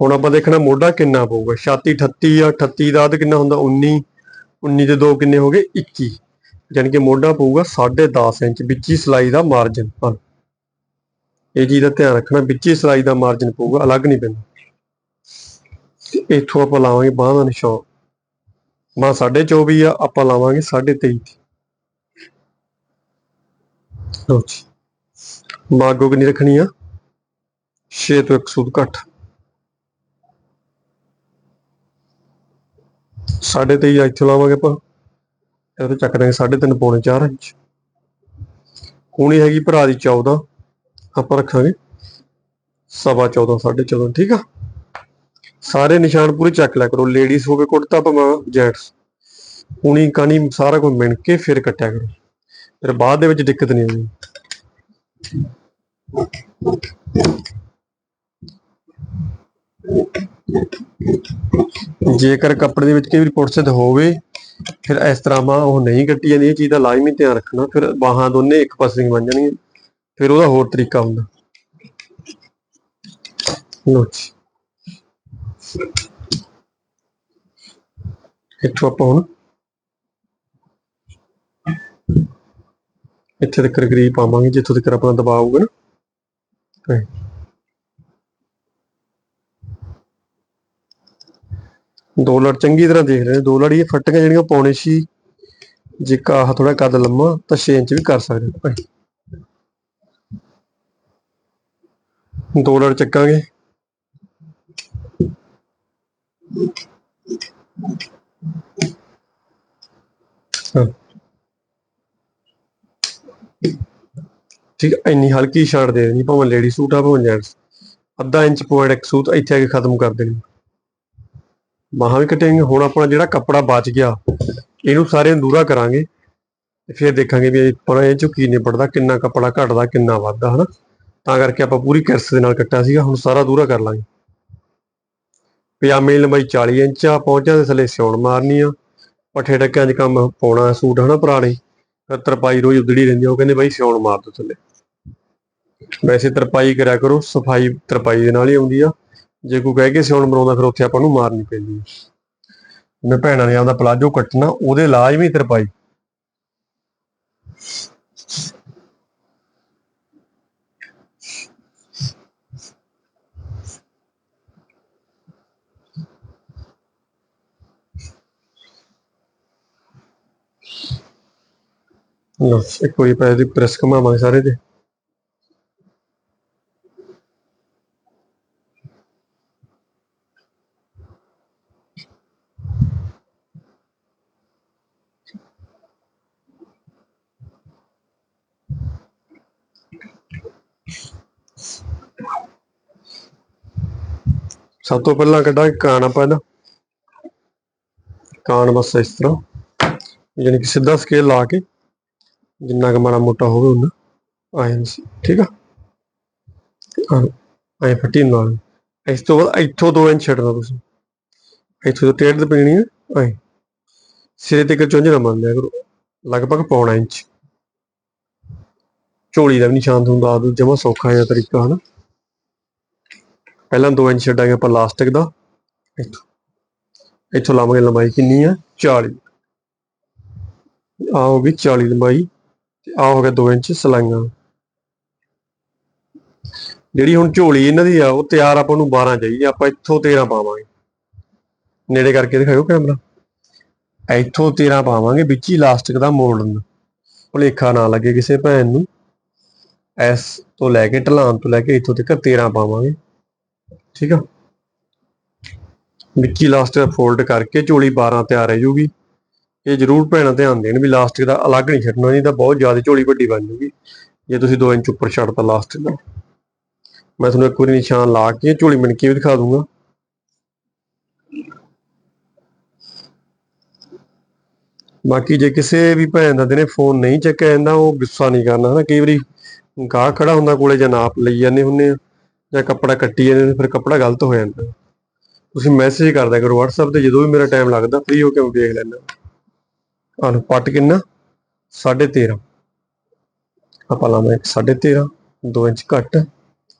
ਹੁਣ ਆਪਾਂ ਦੇਖਣਾ ਮੋਢਾ ਕਿੰਨਾ ਪਊਗਾ। ਛਾਤੀ 38 ਆ 38 ਦਾ ਅੱਧ ਕਿੰਨਾ ਹੁੰਦਾ? 19 19 ਦੇ 2 ਕਿੰਨੇ ਹੋ ਗਏ? 21 ਯਾਨੀ ਕਿ ਮੋਢਾ ਪਊਗਾ 10.5 ਇੰਚ, ਵਿੱਚ ਹੀ ਸਲਾਈ ਦਾ ਮਾਰਜਨ ਇਹ ਚੀਜ਼ ਦਾ ਧਿਆਨ ਰੱਖਣਾ, ਵਿੱਚ ਹੀ ਸਲਾਈ ਦਾ ਮਾਰਜਨ ਪਊਗਾ, ਅਲੱਗ ਨਹੀਂ ਪੈਂਦਾ। ਇੱਥੋਂ ਆਪਾਂ ਲਾਵਾਂਗੇ ਬਾਹਾਂ ਦਾ ਨਿਸ਼ਾਨ। ਮਾਂ 24 ਆ, ਆਪਾਂ ਲਾਵਾਂਗੇ 23.5 ਲਓ ਜੀ। ਮਾਗੋ ਕਿੰਨੀ ਰੱਖਣੀ ਆ? 6 ਤੋਂ 1 ਸੂਤ ਘੱਟ। ਸਾਢੇ ਤੇਈ ਇੱਥੇ ਲਾਵਾਂਗੇ ਆਪਾਂ। ਇਹਦੇ ਚੱਕ ਦਾਂਗੇ ਸਾਢੇ ਤਿੰਨ ਪੌਣੇ 4 ਇੰਚ। ਕੂਣੀ ਹੈਗੀ ਭਰਾ ਦੀ 14 ਆਪਾਂ ਰੱਖਾਂਗੇ। ਸਵਾ 14 ਸਾਢੇ 14 ਠੀਕ ਆ? ਸਾਰੇ ਨਿਸ਼ਾਨ ਪੂਰੇ ਚੱਕ ਲਿਆ ਕਰੋ। ਲੇਡੀਜ਼ ਹੋਵੇ, ਕੁੜਤਾ ਭਾਵੇਂ ਜੈਂਟਸ। ਕੂਣੀ, ਕਾਣੀ ਸਾਰਾ ਕੁਝ ਮਿਣ ਕੇ ਫਿਰ ਕੱਟਿਆ ਕਰੋ। ਫਿਰ ਬਾਅਦ ਦੇ ਵਿੱਚ ਦਿੱਕਤ ਨਹੀਂ ਆਉਂਦੀ। ਜੇਕਰ ਕੱਪੜੇ ਦੇ ਵਿੱਚ ਕਈ ਵਾਰੀ ਪੁਰਸਤ ਹੋਵੇ, ਫਿਰ ਇਸ ਤਰ੍ਹਾਂ ਬਾਂਹ ਉਹ ਨਹੀਂ ਕੱਟੀ ਜਾਂਦੀ, ਇਹ ਚੀਜ਼ ਦਾ ਲਾਜ਼ਮੀ ਧਿਆਨ ਰੱਖਣਾ, ਫਿਰ ਬਾਹਾਂ ਦੋਨੇ ਇੱਕ ਪਾਸੇ ਦੀਆਂ ਬਣ ਜਾਣਗੀਆਂ ਫਿਰ ਉਹਦਾ ਹੋਰ ਤਰੀਕਾ ਹੁੰਦਾ। ਲੋ ਇੱਥੋਂ ਆਪਾਂ ਹੁਣ ਇੱਥੇ ਤੱਕ ਗਰੀ ਪਾਵਾਂਗੇ, ਜਿੱਥੋਂ ਤੱਕ ਆਪਣਾ ਦਬਾਅ ਆਊਗਾ ਨਾ ਲੜ ਚੰਗੀ ਤਰ੍ਹਾਂ ਦੇਖ ਰਹੇ ਦੋ ਲੜ ਫਟੀਆਂ ਜਿਹੜੀਆਂ ਪਾਉਣੇ ਸੀ, ਜੇ ਕਾਹ ਥੋੜਾ ਕੱਦ ਲੰਮਾ, ਤਾਂ 6 ਇੰਚ ਵੀ ਕਰ ਸਕਦੇ ਭਾਈ। ਦੋ ਲੜ ਚੱਕਾਂਗੇ। ਹਾਂ। ਠੀਕ ਹੈ ਇੰਨੀ ਹਲਕੀ ਛਾੜ ਦੇ ਦੇਣੀ, ਭਾਵੇਂ ਲੇਡੀ ਸੂਟ ਆ, ਭਾਵੇਂ ਜੈਂਟਸ ਅੱਧਾ ਇੰਚ ਪੁਆਇੰਟ ਇੱਕ ਸੂਟ ਇੱਥੇ ਆ ਕੇ ਖਤਮ ਕਰ ਦੇਣੀ। ਬਾਹਾਂ ਵੀ ਕਟਾਂਗੇ ਹੁਣ ਆਪਣਾ ਜਿਹੜਾ ਕੱਪੜਾ ਬਚ ਗਿਆ, ਇਹਨੂੰ ਸਾਰੇ ਨੂੰ ਦੂਰਾ ਕਰਾਂਗੇ। ਤੇ ਫਿਰ ਦੇਖਾਂਗੇ ਵੀ ਪਰ ਇਹ ਚੋਂ ਕੀ ਨਿਬੜਦਾ, ਕਿੰਨਾ ਕੱਪੜਾ ਘਟਦਾ, ਕਿੰਨਾ ਵੱਧਦਾ, ਹਨਾ? ਤਾਂ ਕਰਕੇ ਆਪਾਂ ਪੂਰੀ ਕਿਰਸ ਦੇ ਨਾਲ ਕੱਟਿਆ ਸੀਗਾ, ਹੁਣ ਸਾਰਾ ਦੂਰਾ ਕਰ ਲਾਂਗੇ। ਪਜਾਮੇ ਦੀ ਲੰਬਾਈ 40 ਇੰਚ ਆ ਪਹੁੰਚਾਂ ਦੇ ਥੱਲੇ ਸਿਉਣ ਮਾਰਨੀ ਆ। ਪੱਠੇ ਟੱਕਿਆਂ 'ਚ ਕੰਮ ਪਾਉਣਾ, ਸੂਟ, ਹਨਾ, ਪੁਰਾਣੇ? ਤਰਪਾਈ ਰੋਜ਼ ਉਧੜੀ ਰਹਿੰਦੀ ਆ, ਉਹ ਕਹਿੰਦੇ ਬਾਈ ਸਿਉਣ ਮਾਰ ਦੋ ਥੱਲੇ। ਵੈਸੇ ਤਰਪਾਈ ਕਰਿਆ ਕਰੋ ਸਫ਼ਾਈ ਤਰਪਾਈ ਦੇ ਨਾਲ ਹੀ ਆਉਂਦੀ ਆ। ਜੇ ਕੋਈ ਕਹਿ ਕੇ ਸਿਉਣ ਬਣਾਉਂਦਾ ਫਿਰ ਉੱਥੇ ਆਪਾਂ ਨੂੰ ਮਾਰਨੀ ਪੈਂਦੀ ਹੈ ਮੈਂ ਭੈਣਾਂ ਨੇ ਆਪਦਾ ਪਲਾਜੋ ਕੱਟਣਾ ਉਹਦੇ ਲਾਜ਼ਮੀ ਤਰਪਾਈ। ਲਓ ਇੱਕ ਵਾਰੀ ਪੈ ਦੀ ਪ੍ਰੈਸ ਘਮਾਵਾਂਗੇ ਸਾਰੇ ਤੇ ਸਭ ਤੋਂ ਪਹਿਲਾਂ ਕੱਢਾਂ ਕਾਨ ਆਪਾਂ ਇਹਦਾ। ਕਾਨ ਬਸ ਇਸ ਤਰ੍ਹਾਂ। ਯਾਨੀ ਕਿ ਸਿੱਧਾ ਸਕੇਲ ਲਾ ਕੇ। ਜਿੰਨਾ ਕੁ ਮਾੜਾ ਮੋਟਾ ਹੋਵੇ ਉਹਨਾਂ ਆਏ ਸੀ, ਠੀਕ ਆ? ਆਏ ਫੱਟੀ ਨਾਲ ਇਸ ਤੋਂ ਬਾਅਦ ਇੱਥੋਂ 2 ਇੰਚ ਛੱਡਣਾ ਤੁਸੀਂ। ਇੱਥੋਂ ਤੋਂ ਟੇਢ ਤੇ ਪੈਣੀ ਹੈ ਆਏ। ਸਿਰੇ ਤੇ ਚੁੰਝ ਨਾ ਮੰਨ ਲਿਆ ਕਰੋ, ਲਗਭਗ ਪੌਣਾ ਇੰਚ। ਝੋਲੀ ਦਾ ਵੀ ਨਿਸ਼ਾਨ ਤੁਹਾਨੂੰ ਦੱਸ ਦੂ ਜਮਾ ਸੌਖਾ ਜਿਹਾ ਤਰੀਕਾ, ਹਨਾ? ਪਹਿਲਾਂ 2 ਇੰਚ ਛੱਡਾਂਗੇ ਆਪਾਂ ਲਾਸਟਿਕ ਦਾ, ਇੱਥੋਂ। ਇੱਥੋਂ ਲਾਵਾਂਗੇ ਲੰਬਾਈ ਕਿੰਨੀ ਆ? 40 ਆ ਹੋ ਗਈ 40 ਲੰਬਾਈ। ਤੇ ਆ ਹੋ ਗਿਆ 2 ਇੰਚ ਸਲਾਈਆਂ। ਜਿਹੜੀ ਹੁਣ ਝੋਲੀ ਇਹਨਾਂ ਦੀ ਆ, ਉਹ ਤਿਆਰ ਆਪਾਂ ਨੂੰ 12 ਚਾਹੀਦੀ ਆਪਾਂ ਇੱਥੋਂ 13 ਪਾਵਾਂਗੇ। ਨੇੜੇ ਕਰਕੇ ਦਿਖਾਇਓ ਕੈਮਰਾ। ਇੱਥੋਂ 13 ਪਾਵਾਂਗੇ, ਵਿੱਚ ਹੀ ਲਾਸਟਿਕ ਦਾ ਮੋੜਨ ਭੁਲੇਖਾ ਨਾ ਲੱਗੇ ਕਿਸੇ ਭੈਣ ਨੂੰ। ਐਸ ਤੋਂ ਲੈ ਕੇ, ਢਲਾਨ ਤੋਂ ਲੈ ਕੇ ਇੱਥੋਂ ਤੱਕ 13 ਪਾਵਾਂਗੇ। ਠੀਕ ਆ? ਵਿੱਚੀ ਹੀ ਫੋਲਡ ਕਰਕੇ ਝੋਲੀ 12 ਤਿਆਰ ਰਹਿ ਜੂਗੀ। ਇਹ ਜ਼ਰੂਰ ਭੈਣਾਂ ਧਿਆਨ ਦੇਣ ਵੀ ਲਾਸਟਿਕ ਦਾ ਅਲੱਗ ਨਹੀਂ ਛੱਡਣਾ, ਨਹੀਂ ਤਾਂ ਬਹੁਤ ਜ਼ਿਆਦਾ ਝੋਲੀ ਵੱਡੀ ਬਣ ਜੂਗੀ। ਜੇ ਤੁਸੀਂ 2 ਇੰਚ ਉੱਪਰ ਛੱਡਤਾ ਲਾਸਟਿਕ ਦਾ ਮੈਂ ਤੁਹਾਨੂੰ ਇੱਕ ਵਾਰੀ ਨਿਸ਼ਾਨ ਲਾ ਕੇ ਝੋਲੀ ਮਿਣ ਕੇ ਵੀ ਦਿਖਾ ਦੂੰਗਾ। ਬਾਕੀ ਜੇ ਕਿਸੇ ਵੀ ਭੈਣ ਦਾ ਦਿਨੇ ਫੋਨ ਨਹੀਂ ਚੱਕਿਆ ਜਾਂਦਾ, ਉਹ ਗੁੱਸਾ ਨਹੀਂ ਕਰਨਾ, ਹਨਾ? ਕਈ ਵਾਰੀ ਗਾਹ ਖੜਾ ਹੁੰਦਾ ਕੋਲੇ ਜਾਂ ਨਾਪ ਲਈ ਜਾਂਦੇ ਹੁੰਦੇ ਆ, ਜਾਂ ਕੱਪੜਾ ਕੱਟੀ ਜਾਂਦੇ ਫਿਰ ਕੱਪੜਾ ਗਲਤ ਹੋ ਜਾਂਦਾ। ਤੁਸੀਂ ਮੈਸੇਜ ਕਰਦਾ ਕਰੋ WhatsApp ਤੇ, ਜਦੋਂ ਵੀ ਮੇਰਾ ਟਾਈਮ ਲੱਗਦਾ ਫ੍ਰੀ ਹੋ ਕੇ ਮੈਂ ਵੇਖ ਲੈਣਾ ਆਹ ਪੱਟ ਕਿੰਨਾ 13.5 ਆਪਾਂ ਲਾਵਾਂਗੇ 13.5 2 ਇੰਚ ਘੱਟ।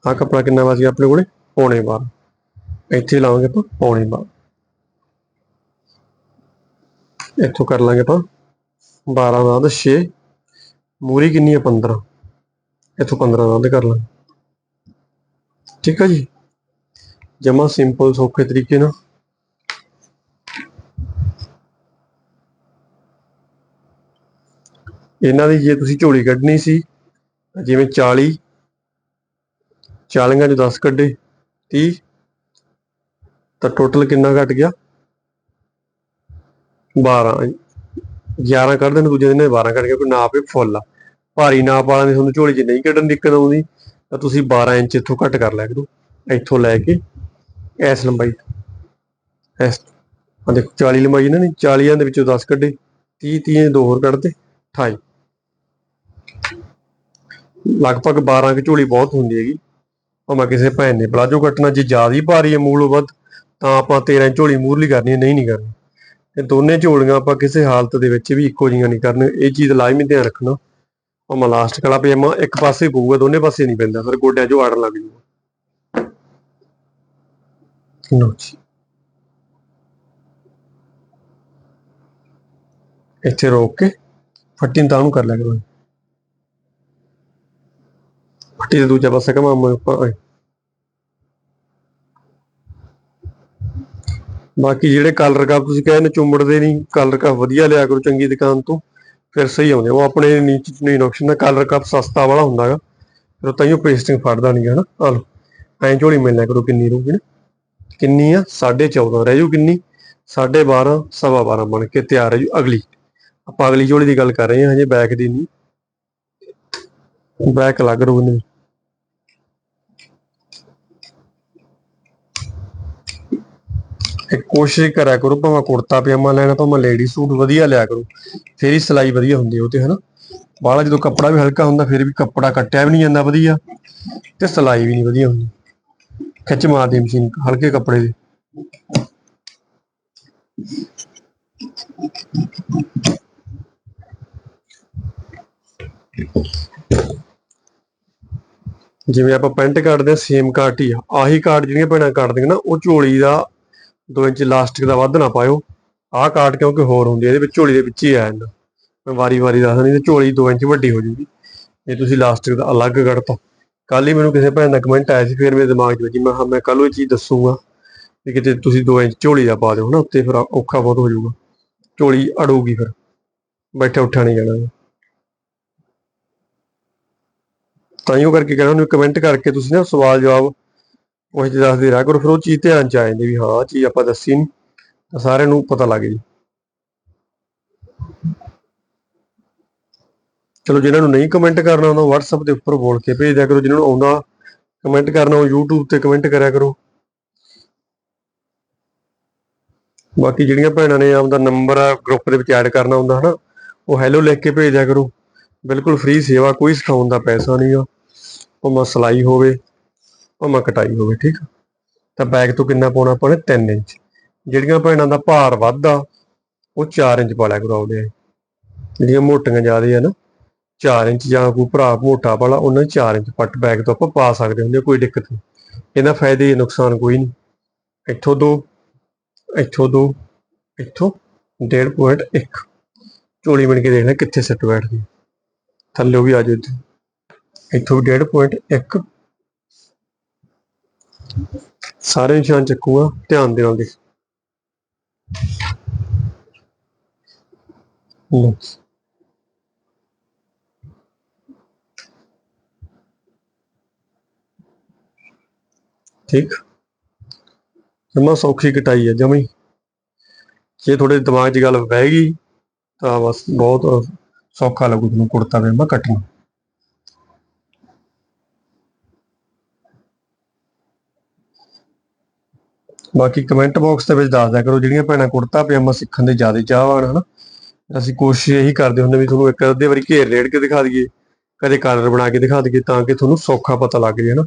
ਆਹ ਕੱਪੜਾ ਕਿੰਨਾ ਵਜ ਗਿਆ ਆਪਣੇ ਕੋਲੇ? ਪੌਣੇ 12 ਇੱਥੇ ਲਾਵਾਂਗੇ ਆਪਾਂ ਪੌਣੇ 12 ਇੱਥੋਂ ਕਰ ਲਾਂਗੇ ਆਪਾਂ 12 ਦਾ ਤਾਂ 6 ਮੂਰੀ ਕਿੰਨੀ ਹੈ 15 ਇੱਥੋਂ 15 ਦਾ ਕਰ ਲਾਂਗੇ। ਠੀਕ ਹੈ ਜੀ? ਜਮਾ ਸਿੰਪਲ ਸੌਖੇ ਤਰੀਕੇ ਨਾਲ। ਇਹਨਾਂ ਦੀ ਜੇ ਤੁਸੀਂ ਝੋਲੀ ਕੱਢਣੀ ਸੀ ਜਿਵੇਂ 40 40 ਚੋਂ 10 ਕੱਢੇ 30 ਤਾਂ ਟੋਟਲ ਕਿੰਨਾ ਘਟ ਗਿਆ? 12 11 ਕੱਢ ਦੇਣ, ਦੂਜੇ ਦਿਨ 12 ਕੱਢ ਗਿਆ, ਕੋਈ ਨਾਪ ਹੀ ਫੁੱਲ ਆ। ਭਾਰੀ ਨਾਪ ਵਾਲਿਆਂ ਦੀ ਤੁਹਾਨੂੰ ਝੋਲੀ 'ਚ ਨਹੀਂ ਕੱਢਣ ਦਿੱਕਤ ਆਉਂਦੀ, ਤਾਂ ਤੁਸੀਂ 12 ਇੰਚ ਇੱਥੋਂ ਘੱਟ ਕਰ ਲਿਆ ਕਰੋ, ਇੱਥੋਂ ਲੈ ਕੇ ਇਸ ਲੰਬਾਈ ਇਸ ਆ ਦੇਖੋ 40 ਲੰਬਾਈ ਇਹਨਾਂ ਨੇ 40 ਦੇ ਵਿੱਚੋਂ 10 ਕੱਢੇ 30 30 ਦੋ ਹੋਰ ਕੱਢਦੇ 28 ਲਗਭਗ 12 ਕਿ ਝੋਲੀ ਬਹੁਤ ਹੁੰਦੀ ਹੈਗੀ। ਭਾਵੇਂ ਕਿਸੇ ਭੈਣ ਨੇ ਪਲਾਜੋ ਕੱਟਣਾ, ਜੇ ਜ਼ਿਆਦਾ ਹੀ ਭਾਰੀ ਹੈ ਮੂਲੋਂ ਵੱਧ, ਤਾਂ ਆਪਾਂ 13 ਝੋਲੀ ਮੂਰਲੀ ਕਰਨੀ ਹੈ, ਨਹੀਂ ਨਹੀਂ ਕਰਨੀ। ਇਹ ਦੋਨੇ ਝੋਲੀਆਂ ਆਪਾਂ ਕਿਸੇ ਹਾਲਤ ਦੇ ਵਿੱਚ ਵੀ ਇੱਕੋ ਜਿਹੀਆਂ ਨਹੀਂ ਕਰਨੀਆਂ। ਇਹ ਚੀਜ਼ ਲਾਜ਼ਮੀ ਧਿਆਨ ਰੱਖਣਾ। ਭਾਵੇਂ ਲਾਸਟ ਕਲਾ ਪਜਾਮਾ ਇੱਕ ਪਾਸੇ ਪਊਗਾ, ਦੋਨੇ ਪਾਸੇ ਨਹੀਂ ਪੈਂਦਾ, ਫਿਰ ਗੋਡਿਆਂ 'ਚੋਂ ਆੜਨ ਲੱਗ ਜੂਗਾ ਲਓ ਜੀ। ਇੱਥੇ ਰੋਕ ਕੇ ਫੱਟੀ ਤਾਂ ਨੂੰ ਕਰ ਲਿਆ ਕਰੋ। ਫੱਟੀ ਦੇ ਦੂਜਾ ਪਾਸਾ ਕਮਾਂ ਆਪਾਂ ਬਾਕੀ ਜਿਹੜੇ ਕਲਰ ਕੱਪ ਤੁਸੀਂ ਕਹਿੰਦੇ ਚੁੰਮੜਦੇ ਨਹੀਂ ਕਲਰ ਕੱਪ ਵਧੀਆ ਲਿਆ ਕਰੋ ਚੰਗੀ ਦੁਕਾਨ ਤੋਂ, ਫਿਰ ਸਹੀ ਆਉਂਦੇ ਉਹ ਆਪਣੇ ਨੀਚ ਨਹੀਂ ਨੁਕਸ਼ਨ ਦਾ ਕਲਰ ਕੱਪ ਸਸਤਾ ਵਾਲਾ ਹੁੰਦਾਗਾ ਫਿਰ ਉਹ ਤਾਈਓ ਪੇਸਟਿੰਗ ਫੜਦਾ ਨਹੀਂ ਹਨਾ ਆ ਲਓ, ਐਂ ਝੋਲੀ ਮਿਲ ਲਿਆ ਕਰੋ ਕਿੰਨੀ ਰਹੂਗੀ ਨਾ ਕਿੰਨੀ ਆ? 14.5 ਰਹਿ ਜੂ ਕਿੰਨੀ? 12.5 ਸਵਾ 12 ਬਣ ਕੇ ਤਿਆਰ ਹੈ ਜੀ ਅਗਲੀ। ਆਪਾਂ ਅਗਲੀ ਝੋਲੀ ਦੀ ਗੱਲ ਕਰ ਰਹੇ ਹਾਂ, ਹਜੇ ਬੈਕ ਦੀ ਨਹੀਂ। ਬੈਕ ਲੱਗ ਰੂ ਨਹੀਂ ਇੱਕ ਕੋਸ਼ਿਸ਼ ਕਰਿਆ ਕਰੋ ਭਾਵੇਂ ਕੁੜਤਾ ਪਜਾਮਾ ਲੈਣਾ, ਭਾਵੇਂ ਲੇਡੀ ਸੂਟ ਵਧੀਆ ਲਿਆ ਕਰੋ, ਫੇਰ ਹੀ ਸਿਲਾਈ ਵਧੀਆ ਹੁੰਦੀ ਉਹ ਤੇ, ਹਨਾ? ਬਾਹਲਾ ਜਦੋਂ ਕੱਪੜਾ ਵੀ ਹਲਕਾ ਹੁੰਦਾ, ਫਿਰ ਵੀ ਕੱਪੜਾ ਕੱਟਿਆ ਵੀ ਨਹੀਂ ਜਾਂਦਾ ਵਧੀਆ ਤੇ ਸਿਲਾਈ ਵੀ ਨਹੀਂ ਵਧੀਆ ਹੁੰਦੀ। ਖਿੱਚ ਮਾਰਦੀ ਮਸ਼ੀਨ, ਹਲਕੇ ਕੱਪੜੇ ਦੀ। ਜਿਵੇਂ ਆਪਾਂ ਪੈਂਟ ਕੱਟਦੇ ਆ ਸੇਮ ਕਾਟ ਹੀ ਆ। ਆਹੀ ਕਾਟ ਜਿਹੜੀਆਂ ਭੈਣਾਂ ਕੱਟਦੀਆਂ ਨਾ, ਉਹ ਝੋਲੀ ਦਾ 2 ਇੰਚ ਇਲਾਸਟਿਕ ਦਾ ਵੱਧ ਨਾ ਪਾਇਓ। ਆਹ ਕਾਟ ਕਿਉਂਕਿ ਹੋਰ ਹੁੰਦੀ ਹੈ ਇਹਦੇ ਵਿੱਚ ਝੋਲੀ ਦੇ ਵਿੱਚ ਹੀ ਆ ਜਾਂਦਾ। ਮੈਂ ਵਾਰੀ-ਵਾਰੀ ਦੱਸਦਾ ਨਹੀਂ ਤੇ ਝੋਲੀ 2 ਇੰਚ ਵੱਡੀ ਹੋ ਜੂਗੀ। ਜੇ ਤੁਸੀਂ ਇਲਾਸਟਿਕ ਦਾ ਅਲੱਗ ਕੱਢਤਾ। ਕੱਲ ਹੀ ਮੈਨੂੰ ਕਿਸੇ ਭੈਣ ਦਾ ਕਮੈਂਟ ਆਇਆ ਸੀ, ਫਿਰ ਮੇਰੇ ਦਿਮਾਗ 'ਚ ਵੱਜੀ, ਮੈਂ ਹਾਂ ਮੈਂ ਕੱਲ ਉਹ ਚੀਜ਼ ਦੱਸੂਗਾ ਵੀ ਕਿਤੇ ਤੁਸੀਂ 2 ਇੰਚ ਝੋਲੀ ਦਾ ਪਾ ਦਿਓ ਹਨਾ, ਉੱਤੇ ਫਿਰ ਔਖਾ ਬਹੁਤ ਹੋ ਜਾਊਗਾ। ਝੋਲੀ ਅੜੂਗੀ ਫਿਰ, ਬੈਠਾ ਉੱਠਾ ਨਹੀਂ ਜਾਣਾ। ਤਾਂ ਹੀ ਕਰਕੇ ਕਹਿੰਦਾ ਉਹਨੂੰ ਕਮੈਂਟ ਕਰਕੇ ਤੁਸੀਂ ਨਾ ਸਵਾਲ ਜਵਾਬ ਉਹ ਜਿਹੀ ਦੱਸਦੇ ਰਿਹਾ ਕਰੋ, ਫਿਰ ਉਹ ਚੀਜ਼ ਧਿਆਨ ਚ ਆ ਜਾਂਦੀ ਵੀ ਹਾਂ ਆਹ ਚੀਜ਼ ਆਪਾਂ ਦੱਸੀ ਨਹੀਂ ਤਾਂ ਸਾਰਿਆਂ ਨੂੰ ਪਤਾ ਲੱਗ ਜੀ ਚਲੋ ਜਿਹਨਾਂ ਨੂੰ ਨਹੀਂ ਕਮੈਂਟ ਕਰਨਾ ਉਹਨਾਂ WhatsApp ਦੇ ਉੱਪਰ ਬੋਲ ਕੇ ਭੇਜ ਦਿਆ ਕਰੋ ਜਿਹਨਾਂ ਨੂੰ ਆਉਂਦਾ ਕਮੈਂਟ ਕਰਨਾ, ਉਹ YouTube ਤੇ ਕਮੈਂਟ ਕਰਿਆ ਕਰੋ। ਬਾਕੀ ਜਿਹੜੀਆਂ ਭੈਣਾਂ ਨੇ ਆਪਦਾ ਨੰਬਰ ਆ ਗਰੁੱਪ ਦੇ ਵਿੱਚ ਐਡ ਕਰਨਾ ਹੁੰਦਾ, ਹਨਾ, ਉਹ ਹੈਲੋ ਲਿਖ ਕੇ ਭੇਜ ਦਿਆ ਕਰੋ। ਬਿਲਕੁਲ ਫ੍ਰੀ ਸੇਵਾ, ਕੋਈ ਸਿਖਾਉਣ ਦਾ ਪੈਸਾ ਨਹੀਂ ਆ। ਉਹ ਮਸਲਾਈ ਹੋਵੇ। ਭਾਵੇਂ ਕਟਾਈ ਹੋਵੇ ਠੀਕ ਆ? ਤਾਂ ਬੈਗ ਤੋਂ ਕਿੰਨਾ ਪਾਉਣਾ ਆਪਾਂ ਨੇ? 3 ਇੰਚ। ਜਿਹੜੀਆਂ ਭੈਣਾਂ ਦਾ ਭਾਰ ਵੱਧਦਾ ਉਹ 4 ਇੰਚ ਪਾ ਲਿਆ ਕਰੋ ਆਪਦੇ ਜਿਹੜੀਆਂ ਮੋਟੀਆਂ ਜ਼ਿਆਦੇ ਆ ਨਾ 4 ਇੰਚ ਜਾਂ ਕੋਈ ਭਰਾ ਮੋਟਾ ਵਾਲਾ ਉਹਨਾਂ 4 ਇੰਚ ਪੱਟ ਬੈਗ ਤੋਂ ਆਪਾਂ ਪਾ ਸਕਦੇ ਹੁੰਦੇ ਆ, ਕੋਈ ਦਿੱਕਤ ਨਹੀਂ। ਇਹਦਾ ਫਾਇਦੇ ਨੁਕਸਾਨ ਕੋਈ ਨਹੀਂ। ਇੱਥੋਂ ਦੋ ਇੱਥੋਂ ਦੋ ਇੱਥੋਂ 1.1 ਝੋਲੀ ਬਣ ਕੇ ਦੇਖਣਾ ਕਿੱਥੇ ਸੈੱਟ ਬੈਠਦੀ। ਥੱਲੇ ਵੀ ਆ ਜਾਓ ਇੱਥੇ। ਇੱਥੋਂ ਵੀ 1.1 ਸਾਰੇ ਨਿਸ਼ਾਨ ਚੱਕੂਗਾ ਧਿਆਨ ਦੇਵਾਂਗੇ ਲਓ। ਠੀਕ। ਜਮਾ ਸੌਖੀ ਕਟਾਈ ਹੈ ਜਮੀ। ਜੇ ਤੁਹਾਡੇ ਦਿਮਾਗ 'ਚ ਗੱਲ ਬਹਿ ਗਈ, ਤਾਂ ਬਸ ਬਹੁਤ ਸੌਖਾ ਲੱਗੂ ਤੁਹਾਨੂੰ ਕੁੜਤਾ ਪਜਾਮਾ ਕੱਟਣਾ। ਬਾਕੀ ਕਮੈਂਟ ਬਾਕਸ ਦੇ ਵਿੱਚ ਦੱਸ ਦਿਆ ਕਰੋ, ਜਿਹੜੀਆਂ ਭੈਣਾਂ ਕੁੜਤਾ ਪਜਾਮਾ ਸਿੱਖਣ ਦੇ ਜ਼ਿਆਦਾ ਚਾਹਵਾਨ, ਹਨ? ਅਸੀਂ ਕੋਸ਼ਿਸ਼ ਇਹੀ ਕਰਦੇ ਹੁੰਦੇ ਵੀ ਤੁਹਾਨੂੰ ਇੱਕ ਅੱਧੇ ਵਾਰੀ ਘੇਰ ਰੇੜ ਕੇ ਦਿਖਾ ਦਈਏ, ਕਦੇ ਕਲਰ ਬਣਾ ਕੇ ਦਿਖਾ ਦਈਏ ਤਾਂ ਕਿ ਤੁਹਾਨੂੰ ਸੌਖਾ ਪਤਾ ਲੱਗ ਜੇ ਨਾ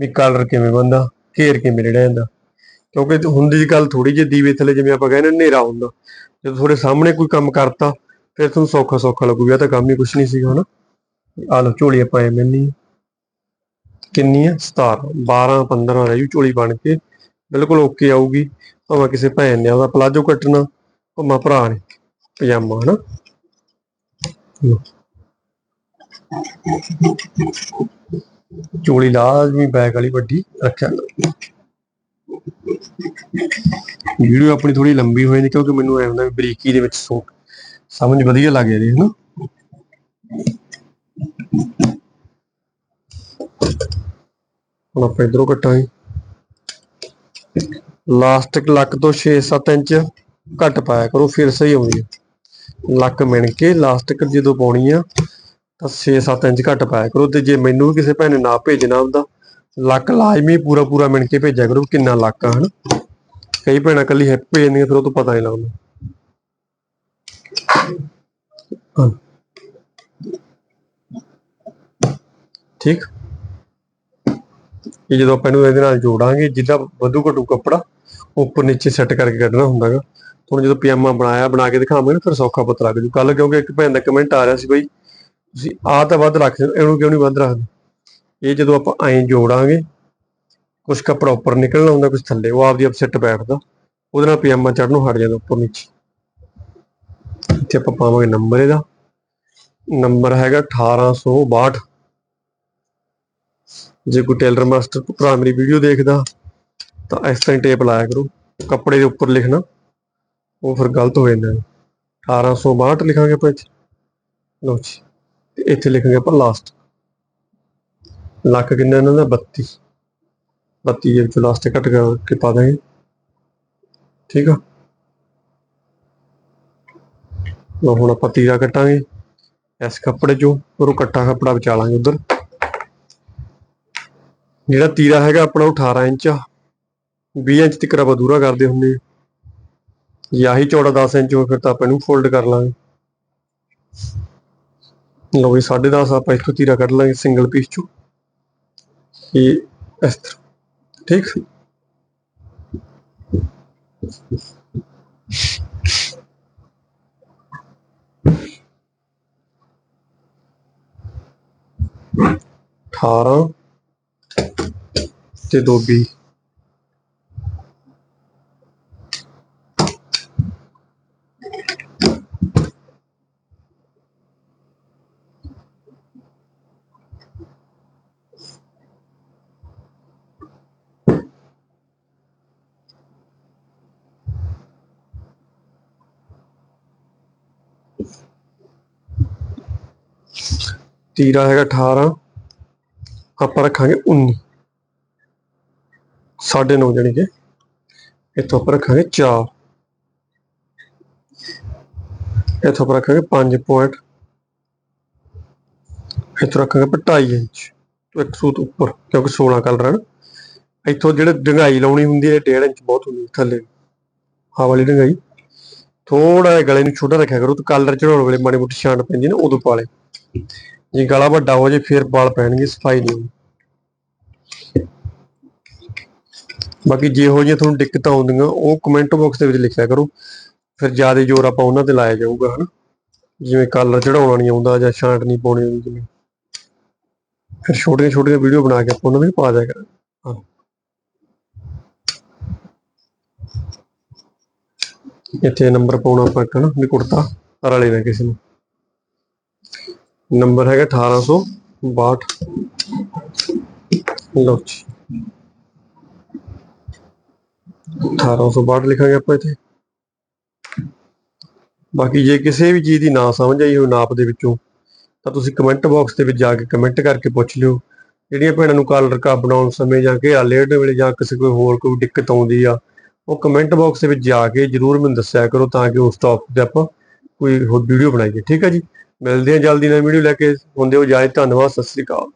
ਵੀ ਕਲਰ ਕਿਵੇਂ ਬੰਦਾ ਘੇਰ ਕਿਵੇਂ ਰੇੜਿਆ ਜਾਂਦਾ। ਕਿਉਂਕਿ ਹੁੰਦੀ ਦੀ ਗੱਲ ਥੋੜੀ ਜਿਹੀ ਦੀਵੇ ਥੱਲੇ, ਜਿਵੇਂ ਆਪਾਂ ਕਹਿੰਦੇ ਹਨੇਰਾ ਹੁੰਦਾ। ਜਦੋਂ ਤੁਹਾਡੇ ਸਾਹਮਣੇ ਕੋਈ ਕੰਮ ਕਰਤਾ, ਫਿਰ ਤੁਹਾਨੂੰ ਸੌਖਾ ਸੌਖਾ ਲੱਗੂਗਾ ਤਾਂ ਕੰਮ ਹੀ ਕੁਛ ਨਹੀਂ ਸੀਗਾ, ਹਨਾ? ਆ ਲਓ, ਝੋਲੀ ਆਪਾਂ ਐਵੇਂ ਨਹੀਂ ਕਿੰਨੀ ਹੈ 17 12 15 ਰਹੀ ਝੋਲੀ ਬਣ ਕੇ। ਬਿਲਕੁਲ ਓਕੇ ਆਊਗੀ। ਭਾਵੇਂ ਕਿਸੇ ਭੈਣ ਨੇ ਉਹਦਾ ਪਲਾਜੋ ਕੱਟਣਾ, ਭਾਵੇਂ ਭਰਾ ਨੇ, ਪਜਾਮਾ, ਹਨਾ? ਚੋਲੀ ਝੋਲੀ ਲਾਜ਼ਮੀ ਬੈਗ ਵਾਲੀ ਵੱਡੀ, ਰੱਖਿਆ। ਵੀਡੀਓ ਆਪਣੀ ਥੋੜੀ ਲੰਬੀ ਹੋ ਜਾਂਦੀ ਕਿਉਂਕਿ ਮੈਨੂੰ ਐ ਹੁੰਦਾ ਵੀ ਬਰੀਕੀ ਦੇ ਵਿੱਚ ਸੋ ਸਮਝ ਵਧੀਆ ਲੱਗ ਜਾਂਦੀ ਹੈ ਨਾ ਹੁਣ ਆਪਾਂ ਇਧਰੋਂ ਕੱਟਾਂਗੇ। ਲਾਸਟਿਕ ਲੱਕ ਤੋਂ 6-7 ਇੰਚ ਘੱਟ ਪਾਇਆ ਕਰੋ, ਫਿਰ ਸਹੀ ਆਉਂਦੀ ਹੈ ਲੱਕ ਮਿਣ ਕੇ ਲਾਸਟਿਕ ਜਦੋਂ ਪਾਉਣੀ ਆ, ਤਾਂ 6-7 ਇੰਚ ਘੱਟ ਪਾਇਆ ਕਰੋ। ਤੇ ਜੇ ਮੈਨੂੰ ਵੀ ਕਿਸੇ ਭੈਣ ਨੇ ਨਾ ਭੇਜਣਾ ਹੁੰਦਾ ਲੱਕ ਲਾਜ਼ਮੀ ਪੂਰਾ ਪੂਰਾ ਮਿਣ ਕੇ ਭੇਜਿਆ ਕਰੋ ਕਿੰਨਾ ਲੱਕ ਆ, ਹਨਾ। ਕਈ ਭੈਣਾਂ ਕੱਲੀ ਹੈਪੀ ਭੇਜਦੀਆਂ ਫਿਰ ਉਹ ਤੋਂ ਪਤਾ ਨਹੀਂ ਲੱਗਦਾ। ਹਾਂ। ਠੀਕ? ਇਹ ਜਦੋਂ ਆਪਾਂ ਇਹਨੂੰ ਇਹਦੇ ਨਾਲ ਜੋੜਾਂਗੇ, ਜਿੱਦਾਂ ਵਧੂ ਘਟੂ ਕੱਪੜਾ ਉੱਪਰ ਨੀਚੇ ਸੈੱਟ ਕਰਕੇ ਕੱਢਣਾ ਹੁੰਦਾਗਾ। ਹੁਣ ਜਦੋਂ ਪਜਾਮਾ ਬਣਾਇਆ, ਬਣਾ ਕੇ ਦਿਖਾਵਾਂਗੇ ਨਾ, ਫਿਰ ਸੌਖਾ ਪਤਾ ਲੱਗ ਜੂ ਕੱਲ ਕਿਉਂਕਿ ਇੱਕ ਭੈਣ ਦਾ ਕਮੈਂਟ ਆ ਰਿਹਾ ਸੀ ਬਈ, ਤੁਸੀਂ ਆਹ ਤਾਂ ਵੱਧ ਰੱਖ ਇਹਨੂੰ ਕਿਉਂ ਨਹੀਂ ਵੱਧ ਰੱਖਦੇ? ਇਹ ਜਦੋਂ ਆਪਾਂ ਐਂ ਜੋੜਾਂਗੇ ਕੁਝ ਕੱਪੜਾ ਉੱਪਰ ਨਿਕਲਣਾ ਹੁੰਦਾ ਕੁਝ ਥੱਲੇ, ਉਹ ਆਪਦੀ ਆਪ ਸੈੱਟ ਬੈਠਦਾ। ਉਹਦੇ ਨਾਲ ਪਜਾਮਾ ਚੜਨੋਂ ਹਟ ਜਾਂਦਾ ਉੱਪਰ ਨੀਚੇ। ਇੱਥੇ ਆਪਾਂ ਪਾਵਾਂਗੇ ਨੰਬਰ ਇਹਦਾ। ਨੰਬਰ ਹੈਗਾ 1862 ਜੇ ਕੋਈ ਟੇਲਰ ਮਾਸਟਰ ਭਰਾ ਮੇਰੀ ਵੀਡੀਓ ਦੇਖਦਾ, ਤਾਂ ਇਸ ਤਰ੍ਹਾਂ ਹੀ ਟੇਪ ਲਾਇਆ ਕਰੋ। ਕੱਪੜੇ ਦੇ ਉੱਪਰ ਲਿਖਣਾ, ਉਹ ਫਿਰ ਗਲਤ ਹੋ ਜਾਂਦਾ। ਹੈ 1862 ਲਿਖਾਂਗੇ ਆਪਾਂ ਇੱਥੇ। ਲਓ ਜੀ, ਤੇ ਇੱਥੇ ਲਿਖਾਂਗੇ ਆਪਾਂ ਲਾਸਟ ਲੱਖ ਕਿੰਨਾ ਇਹਨਾਂ ਦਾ? 32 32 ਦੇ ਵਿੱਚ ਲਾਸਟ ਕੱਟ ਕਰਕੇ ਪਾ ਦਾਂਗੇ। ਠੀਕ ਆ? ਲਓ ਹੁਣ ਆਪਾਂ ਤੀਰਾ ਕੱਟਾਂਗੇ। ਇਸ ਕੱਪੜੇ ਚੋਂ ਉਹ ਕੱਟਾ ਕੱਪੜਾ ਬਚਾ ਲਾਂਗੇ ਉਧਰ। ਜਿਹੜਾ ਤੀਰਾ ਹੈਗਾ ਆਪਣਾ ਉਹ 18 ਇੰਚ ਆ। 20 ਇੰਚ ਤੱਕ ਆਪਾਂ ਦੂਰਾ ਕਰਦੇ ਹੁੰਦੇ ਆ। ਜਾਂ ਹੀ ਚੌੜਾ 10 ਇੰਚ ਹੋ ਫਿਰ ਤਾਂ ਆਪਾਂ ਇਹਨੂੰ ਫੋਲਡ ਕਰ ਲਾਂਗੇ। ਲਓ ਵੀ 10.5 ਆਪਾਂ ਇੱਥੋਂ ਤੀਰਾ ਕੱਢ ਲਾਂਗੇ ਸਿੰਗਲ ਪੀਸ ਚੋਂ। ਇਹ ਇਸ ਤਰ੍ਹਾਂ, ਠੀਕ? ਅਠਾਰਾਂ ਤੇ ਦੋਬੀ ਤੀਰਾ ਹੈਗਾ 18 ਆਪਾਂ ਰੱਖਾਂਗੇ 19 ਸਾਢੇ ਨੌ ਜਾਣੀ ਕਿ ਇੱਥੋਂ ਆਪਾਂ ਰੱਖਾਂਗੇ 4 ਇੱਥੋਂ ਆਪਾਂ ਰੱਖਾਂਗੇ 5 ਪੁਆਇੰਟ ਇੱਥੋਂ ਰੱਖਾਂਗੇ ਆਪਾਂ 2.5 ਇੰਚ। ਤੋਂ ਇੱਕ ਸੂਤ ਉੱਪਰ, ਕਿਉਂਕਿ 16 ਕਲਰ ਹਨ। ਇੱਥੋਂ ਜਿਹੜੇ ਡੰਗਾਈ ਲਾਉਣੀ ਹੁੰਦੀ ਹੈ 1.5 ਇੰਚ ਬਹੁਤ ਹੁੰਦੀ ਹੈ ਥੱਲੇ। ਆਹ ਵਾਲੀ ਡੰਗਾਈ। ਥੋੜਾ ਜਿਹਾ ਗਲੇ ਨੂੰ ਛੋਟਾ ਰੱਖਿਆ ਕਰੋ, ਤੇ ਕਲਰ ਚੜਾਉਣ ਵੇਲੇ ਮਾੜੀ ਮੋਟੀ ਛਾਂਟ ਪੈਂਦੀ ਨਾ ਉਦੋਂ ਪਾਲੇ। ਜੇ ਗਲਾ ਵੱਡਾ ਹੋ ਜੇ ਫਿਰ ਵਾਲ ਪੈਣਗੇ, ਸਫ਼ਾਈ ਨਹੀਂ ਹੋਣੀ ਬਾਕੀ ਜਿਹੋ ਜਿਹੀਆਂ ਤੁਹਾਨੂੰ ਦਿੱਕਤਾਂ ਆਉਂਦੀਆਂ, ਉਹ ਕਮੈਂਟ ਬਾਕਸ ਦੇ ਵਿੱਚ ਲਿਖਿਆ ਕਰੋ। ਫਿਰ ਜ਼ਿਆਦਾ ਜ਼ੋਰ ਆਪਾਂ ਉਹਨਾਂ ਤੇ ਲਾਇਆ ਜਾਊਗਾ, ਹਨਾ? ਜਿਵੇਂ ਕਲਰ ਚੜਾਉਣਾ ਨਹੀਂ ਆਉਂਦਾ ਜਾਂ ਛਾਂਟ ਨਹੀਂ ਪਾਉਣੀ ਆਉਂਦੀ ਜਿਵੇਂ। ਫਿਰ ਛੋਟੀਆਂ ਛੋਟੀਆਂ ਵੀਡੀਓ ਬਣਾ ਕੇ ਆਪਾਂ ਉਹਨਾਂ ਵਿੱਚ ਪਾ ਦਿਆ ਕਰਾਂਗੇ। ਹਾਂ। ਇੱਥੇ ਨੰਬਰ ਪਾਉਣਾ ਆਪਾਂ ਇੱਕ, ਹਨਾ? ਵੀ ਕੁੜਤਾ ਰਲੇ ਨਾ ਕਿਸੇ ਨੂੰ। ਨੰਬਰ ਹੈਗਾ 1862 ਲਓ ਜੀ। 1862 ਲਿਖਾਂਗੇ ਆਪਾਂ ਇੱਥੇ। ਬਾਕੀ ਜੇ ਕਿਸੇ ਵੀ ਚੀਜ਼ ਦੀ ਨਾ ਸਮਝ ਆਈ ਹੋਵੇ ਨਾਪ ਦੇ ਵਿੱਚੋਂ, ਤਾਂ ਤੁਸੀਂ ਕਮੈਂਟ ਬਾਕਸ ਦੇ ਵਿੱਚ ਜਾ ਕੇ ਕਮੈਂਟ ਕਰਕੇ ਪੁੱਛ ਲਿਓ। ਜਿਹੜੀਆਂ ਭੈਣਾਂ ਨੂੰ ਕਾਲਰ ਕਾ ਬਣਾਉਣ ਸਮੇਂ ਜਾਂ ਘੇਰਾ ਲੇਟ ਵੇਲੇ ਜਾਂ ਕਿਸੇ ਕੋਈ ਹੋਰ ਕੋਈ ਦਿੱਕਤ ਆਉਂਦੀ ਆ, ਉਹ ਕਮੈਂਟ ਬਾਕਸ ਦੇ ਵਿੱਚ ਜਾ ਕੇ ਜਰੂਰ ਮੈਨੂੰ ਦੱਸਿਆ ਕਰੋ ਤਾਂ ਕਿ ਉਸ ਟੌਪਿਕ ਤੇ ਆਪਾਂ ਕੋਈ ਹੋਰ ਵੀਡੀਓ ਬਣਾਈਏ। ਠੀਕ ਹੈ ਜੀ? ਮਿਲਦੇ ਹਾਂ ਜਲਦੀ ਨਾਲ ਵੀਡੀਓ ਲੈ ਕੇ। ਹੁੰਦੇ ਹੋ ਜਾਏ ਧੰਨਵਾਦ, ਸਤਿ ਸ੍ਰੀ ਅਕਾਲ।